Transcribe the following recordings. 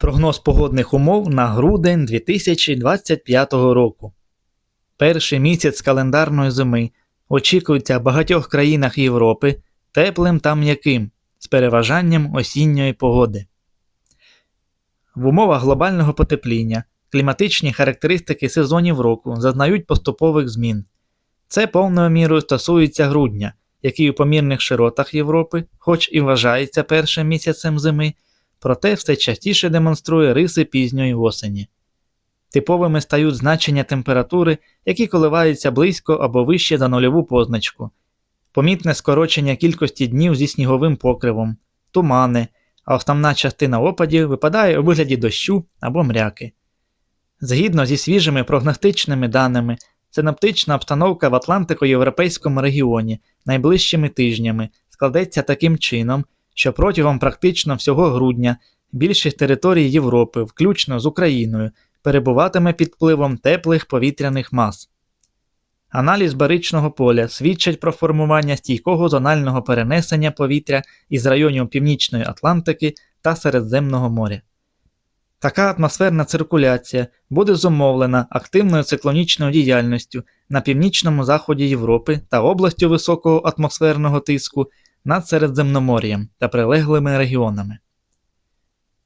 Прогноз погодних умов на грудень 2025 року. Перший місяць календарної зими очікується в багатьох країнах Європи теплим та м'яким з переважанням осінньої погоди. В умовах глобального потепління кліматичні характеристики сезонів року зазнають поступових змін. Це повною мірою стосується грудня, який у помірних широтах Європи, хоч і вважається першим місяцем зими, проте все частіше демонструє риси пізньої осені. Типовими стають значення температури, які коливаються близько або вище за нульову позначку, помітне скорочення кількості днів зі сніговим покривом, тумани, а основна частина опадів випадає у вигляді дощу або мряки. Згідно зі свіжими прогностичними даними, синоптична обстановка в Атлантико-Європейському регіоні найближчими тижнями складеться таким чином, що протягом практично всього грудня більшість територій Європи, включно з Україною, перебуватиме під впливом теплих повітряних мас. Аналіз баричного поля свідчить про формування стійкого зонального перенесення повітря із районів Північної Атлантики та Середземного моря. Така атмосферна циркуляція буде зумовлена активною циклонічною діяльністю на північному заході Європи та областю високого атмосферного тиску над Середземномор'ям та прилеглими регіонами.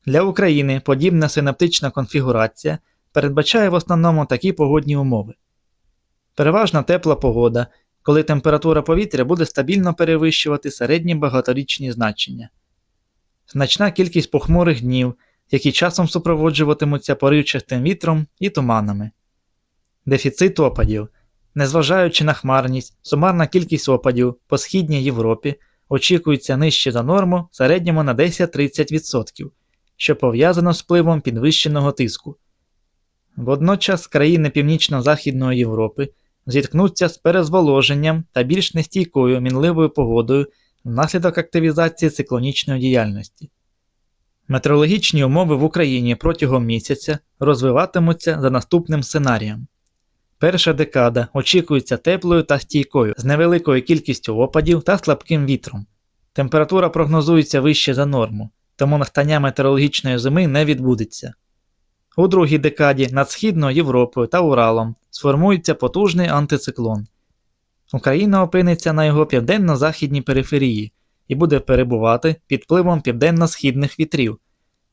Для України подібна синаптична конфігурація передбачає в основному такі погодні умови. Переважно тепла погода, коли температура повітря буде стабільно перевищувати середні багаторічні значення. Значна кількість похмурих днів, які часом супроводжуватимуться поривчастим вітром і туманами. Дефіцит опадів. Незважаючи на хмарність, сумарна кількість опадів по східній Європі очікується нижче за норму в середньому на 10-30%, що пов'язано з впливом підвищеного тиску. Водночас країни Північно-Західної Європи зіткнуться з перезволоженням та більш нестійкою мінливою погодою внаслідок активізації циклонічної діяльності. Метеорологічні умови в Україні протягом місяця розвиватимуться за наступним сценарієм. Перша декада очікується теплою та стійкою з невеликою кількістю опадів та слабким вітром. Температура прогнозується вище за норму, тому настання метеорологічної зими не відбудеться. У другій декаді над Східною Європою та Уралом сформується потужний антициклон. Україна опиниться на його південно-західній периферії і буде перебувати під впливом південно-східних вітрів.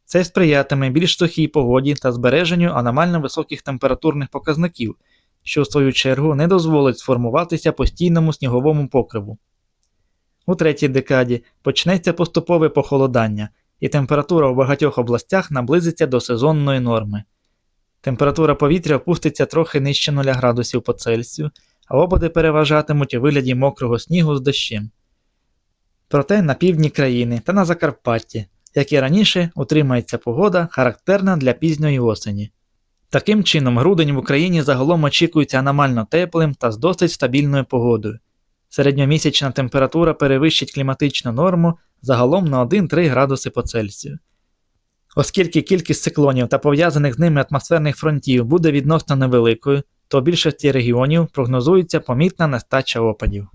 Це сприятиме більш сухій погоді та збереженню аномально високих температурних показників, що в свою чергу не дозволить сформуватися постійному сніговому покриву. У третій декаді почнеться поступове похолодання, і температура у багатьох областях наблизиться до сезонної норми. Температура повітря опуститься трохи нижче 0 градусів по Цельсію, а опади переважатимуть у вигляді мокрого снігу з дощем. Проте на півдні країни та на Закарпатті, як і раніше, утримається погода, характерна для пізньої осені. Таким чином, грудень в Україні загалом очікується аномально теплим та з досить стабільною погодою. Середньомісячна температура перевищить кліматичну норму загалом на 1-3 градуси по Цельсію. Оскільки кількість циклонів та пов'язаних з ними атмосферних фронтів буде відносно невеликою, то в більшості регіонів прогнозується помітна нестача опадів.